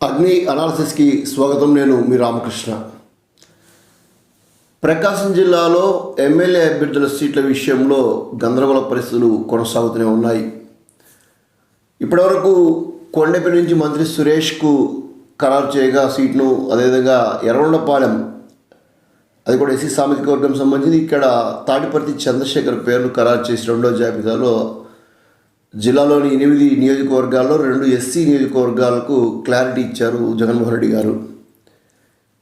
అగ్ని అనాలసిస్కి స్వాగతం నేను మీ రామకృష్ణ. ప్రకాశం జిల్లాలో ఎమ్మెల్యే అభ్యర్థుల సీట్ల విషయంలో గందరగోళ పరిస్థితులు కొనసాగుతూనే ఉన్నాయి. ఇప్పటివరకు కొండపి నుంచి మంత్రి సురేష్కు ఖరారు చేయగా సీట్ను అదేవిధంగా ఎర్రగొండపాలెం అది కూడా ఎస్సీ సామాజిక వర్గం సంబంధించి ఇక్కడ తాడిపర్తి చంద్రశేఖర్ పేర్లు ఖరారు చేసి రెండో జాబితాలో జిల్లాలోని ఎనిమిది నియోజకవర్గాల్లో రెండు ఎస్సీ నియోజకవర్గాలకు క్లారిటీ ఇచ్చారు జగన్మోహన్ రెడ్డి గారు.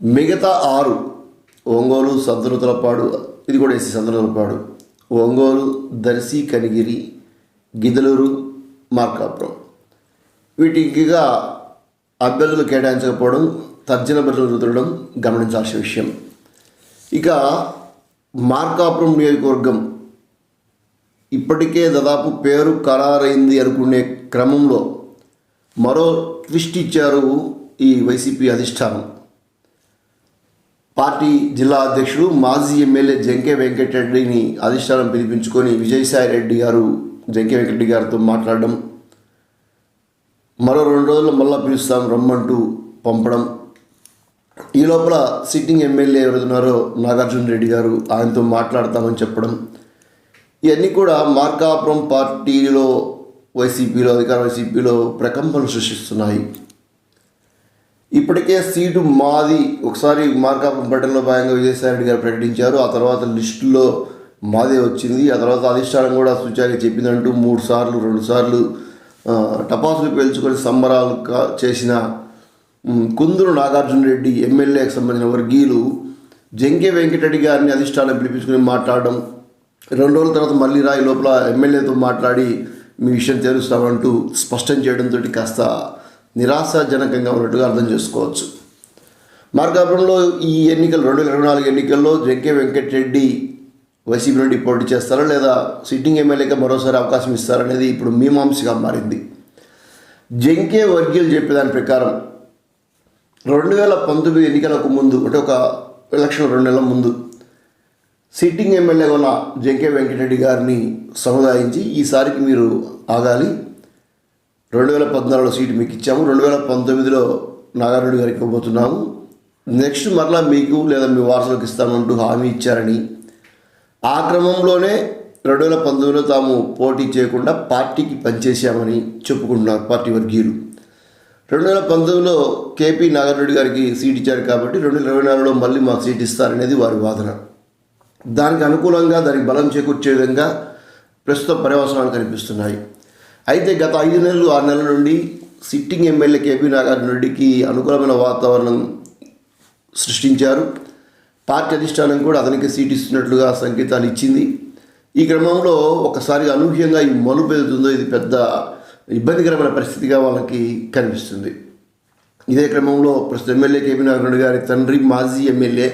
మిగతా ఆరు ఒంగోలు సంతనూతలపాడు ఇది కూడా ఎస్సీ సంతనూతలపాడు ఒంగోలు దర్శి కనిగిరి గిదలూరు మార్కాపురం. వీటికిగా అభ్యర్థులు కేటాయించకపోవడం తర్జన బదులు రుదడం గమనించాల్సిన విషయం. ఇక మార్కాపురం నియోజకవర్గం ఇప్పటికే దాదాపు పేరు ఖరారైంది అనుకునే క్రమంలో మరో ట్విస్ట్ ఇచ్చారు ఈ వైసీపీ అధిష్టానం. పార్టీ జిల్లా అధ్యక్షుడు మాజీ ఎమ్మెల్యే జంకే వెంకటరెడ్డిని అధిష్టానం పిలిపించుకొని విజయసాయి రెడ్డి గారు జంకే వెంకటరెడ్డి గారితో మాట్లాడడం మరో రెండు రోజులు మళ్ళా పిలుస్తాం రమ్మంటూ పంపడం. ఈ లోపల సిట్టింగ్ ఎమ్మెల్యే ఎవరున్నారో నాగార్జున రెడ్డి గారు ఆయనతో మాట్లాడతామని చెప్పడం ఇవన్నీ కూడా మార్కాపురం పార్టీలో వైసీపీలో అధికార వైసీపీలో ప్రకంపనలు సృష్టిస్తున్నాయి. ఇప్పటికే సీటు మాది. ఒకసారి మార్కాపురం పట్టణంలో భాగంగా విజయసాయిరెడ్డి గారు ప్రకటించారు. ఆ తర్వాత లిస్టులో మాదే వచ్చింది. ఆ తర్వాత అధిష్టానం కూడా సుచారి చెప్పిందంటూ మూడు సార్లు రెండు సార్లు టపాసులు పేల్చుకొని సంబరాలు చేసిన ఉమ్, నాగార్జున రెడ్డి ఎమ్మెల్యేకి సంబంధించిన వర్గీయులు జంకే వెంకటరెడ్డి గారిని అధిష్టానం పిలిపించుకుని మాట్లాడడం రెండు రోజుల తర్వాత మళ్ళీ రాయి లోపల ఎమ్మెల్యేతో మాట్లాడి మీ విషయం తెలుస్తామంటూ స్పష్టం చేయడంతో కాస్త నిరాశాజనకంగా ఉన్నట్టుగా అర్థం చేసుకోవచ్చు. మార్గాపురంలో ఈ ఎన్నికలు రెండు వేల ఇరవై నాలుగు ఎన్నికల్లో జంకే వెంకటరెడ్డి వైసీపీ నుండి పోటీ చేస్తారా లేదా సిట్టింగ్ ఎమ్మెల్యేగా మరోసారి అవకాశం ఇస్తారనేది ఇప్పుడు మీమాంసగా మారింది. జంకే వర్గీయులు చెప్పేదాని ప్రకారం రెండు వేల పంతొమ్మిది ఎన్నికలకు ముందు అంటే ఒక ఎలక్షన్ రెండు నెలల ముందు సిట్టింగ్ ఎమ్మెల్యేగా ఉన్న జంకే వెంకటరెడ్డి గారిని సముదాయించి ఈసారికి మీరు ఆగాలి. రెండు వేల పద్నాలుగులో సీటు మీకు ఇచ్చాము. రెండు వేల పంతొమ్మిదిలో నాగారెడ్డి గారికి ఇవ్వబోతున్నాము. నెక్స్ట్ మరలా మీకు లేదా మీ వారసులకు ఇస్తామంటూ హామీ ఇచ్చారని. ఆ క్రమంలోనే రెండు వేల పంతొమ్మిదిలో తాము పోటీ చేయకుండా పార్టీకి పనిచేశామని చెప్పుకుంటున్నారు పార్టీ వర్గీయులు. రెండు వేల పంతొమ్మిదిలో కేపీ నాగారెడ్డి గారికి సీట్ ఇచ్చారు కాబట్టి రెండు వేల ఇరవై నాలుగులో మళ్ళీ మాకు సీట్ ఇస్తారనేది వారి వాదన. దానికి అనుకూలంగా దానికి బలం చేకూర్చే విధంగా ప్రస్తుత పర్యవసనాలు కనిపిస్తున్నాయి. అయితే గత ఐదు నెలలు ఆరు నెలల నుండి సిట్టింగ్ ఎమ్మెల్యే కేపీ నాగార్జున రెడ్డికి అనుకూలమైన వాతావరణం సృష్టించారు. పార్టీ అధిష్టానం కూడా అతనికి సీట్ ఇస్తున్నట్లుగా సంకేతాలు ఇచ్చింది. ఈ క్రమంలో ఒకసారి అనూహ్యంగా ఈ మలుపు ఎదుగుతుందో ఇది పెద్ద ఇబ్బందికరమైన పరిస్థితిగా వాళ్ళకి కనిపిస్తుంది. ఇదే క్రమంలో ప్రస్తుత ఎమ్మెల్యే కేపీ నారాయణ గారి తండ్రి మాజీ ఎమ్మెల్యే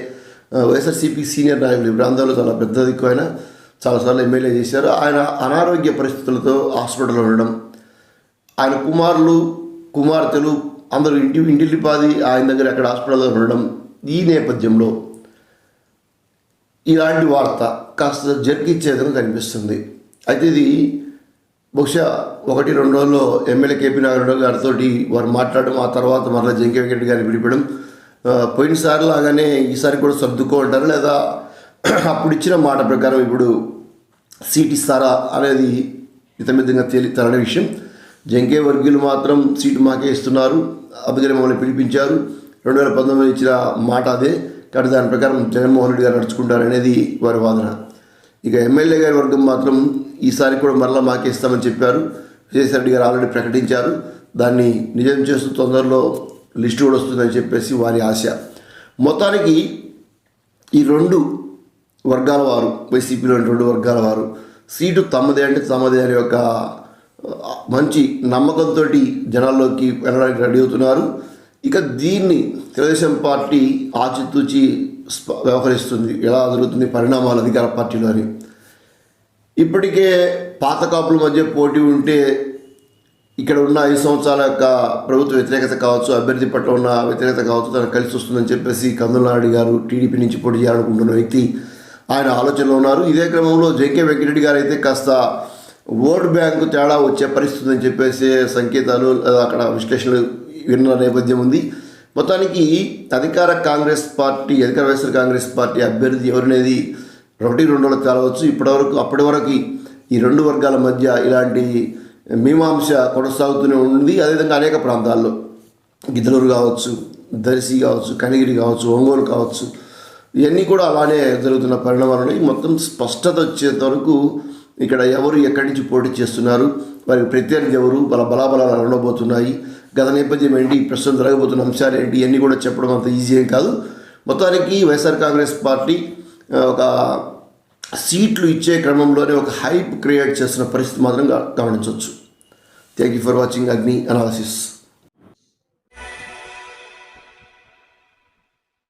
వైఎస్ఆర్సీపీ సీనియర్ నాయకులు ఈ ప్రాంతాల్లో చాలా పెద్ద దిక్కు ఆయన. చాలాసార్లు ఎమ్మెల్యే చేశారు. ఆయన అనారోగ్య పరిస్థితులతో హాస్పిటల్లో ఉండడం ఆయన కుమారులు కుమార్తెలు అందరూ ఇంటి ఇంటిల్లిపాది ఆయన దగ్గర అక్కడ హాస్పిటల్లో ఉండడం ఈ నేపథ్యంలో ఇలాంటి వార్త కాస్త జరిగిచ్చేదని కనిపిస్తుంది. అయితే ఇది బహుశా ఒకటి రెండు రోజుల్లో ఎమ్మెల్యే కేపీ నారాయణ గారితో వారు మాట్లాడడం ఆ తర్వాత మరలా జంకే వెంకట్ గారిని పిలిపడం పోయినసారి లాగానే ఈసారి కూడా సర్దుకో లేదా అప్పుడు ఇచ్చిన మాట ప్రకారం ఇప్పుడు సీట్ ఇస్తారా అనేది ఇతమితంగా తేలి తరని విషయం. జంకే వర్గీయులు మాత్రం సీటు మాకే ఇస్తున్నారు. అభిగిరి మమ్మల్ని పిలిపించారు. రెండు వేల పంతొమ్మిది ఇచ్చిన మాట అదే. కాబట్టి దాని ప్రకారం జగన్మోహన్ రెడ్డి గారు నడుచుకుంటారు అనేది వారి వాదన. ఇక ఎమ్మెల్యే గారి వర్గం మాత్రం ఈసారి కూడా మరలా మాకే ఇస్తామని చెప్పారు. విజయసాయి రెడ్డి గారు ఆల్రెడీ ప్రకటించారు. దాన్ని నిజం చేస్తూ తొందరలో లిస్టు కూడా వస్తుందని చెప్పేసి వారి ఆశ. మొత్తానికి ఈ రెండు వర్గాల వారు వైసీపీలోని రెండు వర్గాల వారు సీటు తమదే అంటే తమదే అనే ఒక మంచి నమ్మకంతో జనాల్లోకి వెళ్ళడానికి రెడీ అవుతున్నారు. ఇక దీన్ని తెలుగుదేశం పార్టీ ఆచితూచి వ్యవహరిస్తుంది. ఎలా జరుగుతుంది? పరిణామాలు అధికార పార్టీలో అని ఇప్పటికే పాత కాపుల మధ్య పోటీ ఉంటే ఇక్కడ ఉన్న ఐదు సంవత్సరాల యొక్క ప్రభుత్వ వ్యతిరేకత కావచ్చు అభ్యర్థి పట్ల ఉన్న వ్యతిరేకత కావచ్చు తనకు కలిసి వస్తుందని చెప్పేసి కందులనాయుడు గారు టీడీపీ నుంచి పోటీ చేయాలనుకుంటున్న వ్యక్తి ఆయన ఆలోచనలో ఉన్నారు ఇదే క్రమంలో జేకే వెంకటరెడ్డి గారు అయితే కాస్త ఓట్ బ్యాంకు తేడా వచ్చే పరిస్థితి అని చెప్పేసి సంకేతాలు లేదా అక్కడ విశ్లేషణలు విన్న నేపథ్యం ఉంది మొత్తానికి అధికార కాంగ్రెస్ పార్టీ అధికార వైఎస్ఆర్ కాంగ్రెస్ పార్టీ అభ్యర్థి ఎవరనేది ఒకటి రెండు తేలవచ్చు ఇప్పటివరకు అప్పటి వరకు ఈ రెండు వర్గాల మధ్య ఇలాంటి మీమాంస కొనసాగుతూనే ఉంది. అదేవిధంగా అనేక ప్రాంతాల్లో గిద్దలూరు కావచ్చు దర్శి కావచ్చు కనిగిరి కావచ్చు ఒంగోలు కావచ్చు ఇవన్నీ కూడా అలానే జరుగుతున్న పరిణామాలు మొత్తం స్పష్టత వచ్చేంత వరకు ఇక్కడ ఎవరు ఎక్కడి నుంచి పోటీ చేస్తున్నారు వారికి ప్రత్యర్థి ఎవరు వాళ్ళ బలాబలాలు ఉండబోతున్నాయి గత నేపథ్యం ఏంటి ప్రస్తుతం జరగబోతున్న అంశాలు ఏంటి ఇవన్నీ కూడా చెప్పడం అంత ఈజీ ఏం కాదు. మొత్తానికి వైఎస్ఆర్ కాంగ్రెస్ పార్టీ ఒక సీట్లు ఇచ్చే క్రమంలోనే ఒక హైప్ క్రియేట్ చేస్తున్న పరిస్థితి మాత్రం గమనించవచ్చు. Thank you for watching Agni analysis